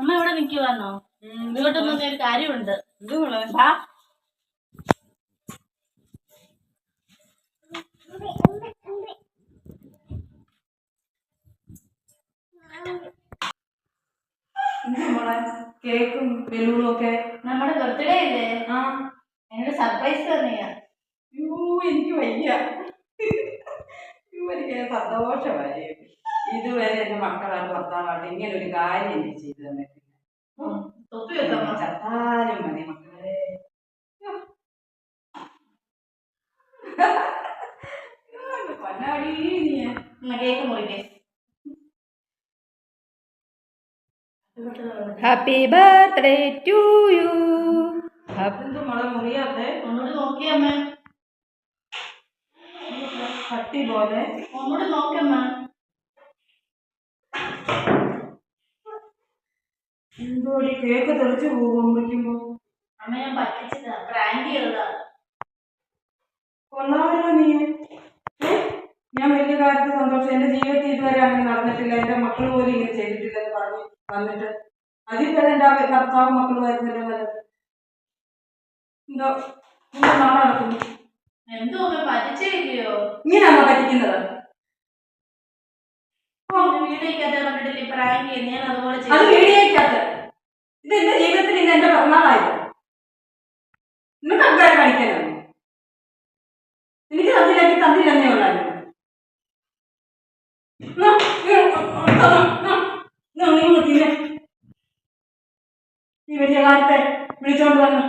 അമ്മ ഇവിടെ നിൽക്കുവാന്നോ വന്ന ഒരു കാര്യമുണ്ട്. കേക്കും ബലൂണും ഒക്കെ നമ്മുടെ ബർത്ത്ഡേ അല്ലേ? ആ. എന്നോട് സർപ്രൈസ് തന്നെയാ അയ്യോ എനിക്ക് വയ്യ. സന്തോഷമായി ഇതുവരെ എന്റെ മക്കളാണ് ഭർത്താവായിട്ട് ഇങ്ങനെ ഒരു കാര്യം എനിക്ക് ചെയ്തു തന്നിട്ടില്ല. ചത്താലും മതി മക്കളെ. പൊന്നാടി നീ? Cake മുറിക്കേ. Happy birthday to you happy birthday ഒന്നുകൂടി നോക്കിയേ കട്ടി പോലെ. ഒന്നുകൂടി നോക്കമ്മ എന്തോടി കേക്ക് തെറിച്ചു പോകും മുറിക്കുമ്പോ അമ്മ ഞാൻ പറ്റിച്ചതാ പ്രാങ്ക് ചെയ്തതാ കൊള്ളാമല്ലോ നീ. ഞാൻ വലിയ കാര്യത്തിൽ സന്തോഷം. എന്റെ ജീവിതത്തിൽ ഇതുവരെ അങ്ങനെ നടന്നിട്ടില്ല. എന്റെ മക്കൾ പോലും ഇങ്ങനെ ചെയ്തിട്ടില്ലെന്ന് പറഞ്ഞ് വന്നിട്ട്. അതിപ്പോ എന്റെ ആ ഭർത്താവും മക്കളും വരുന്നില്ല നല്ലത് എന്തോ എന്തോ നാളെ നടക്കുന്നു എന്തോ പറ്റിച്ചില്ലയോ ഇങ്ങനെയാണോ പറ്റിക്കുന്നത്? വീടേക്കകത്ത് കണ്ടിട്ടില്ലേ പ്രാങ്ക് ചെയ്യുന്ന ഞാൻ അതുപോലെ അത് ചെയ്തു. വീടിയേക്കകത്ത് ഇത് എന്റെ ജീവിതത്തിൽ ഇന്ന് എന്റെ പിറന്നാളായിരുന്നു നിനക്ക് അഭിപ്രായം കാണിക്കാനായിരുന്നു എനിക്ക് തന്നില്ലെങ്കിൽ തന്നില്ലെന്നേ ഉള്ളായിരുന്നു നിങ്ങൾ തിന്നെ. ഈ വലിയ കാലത്തെ വിളിച്ചോണ്ട് വന്ന്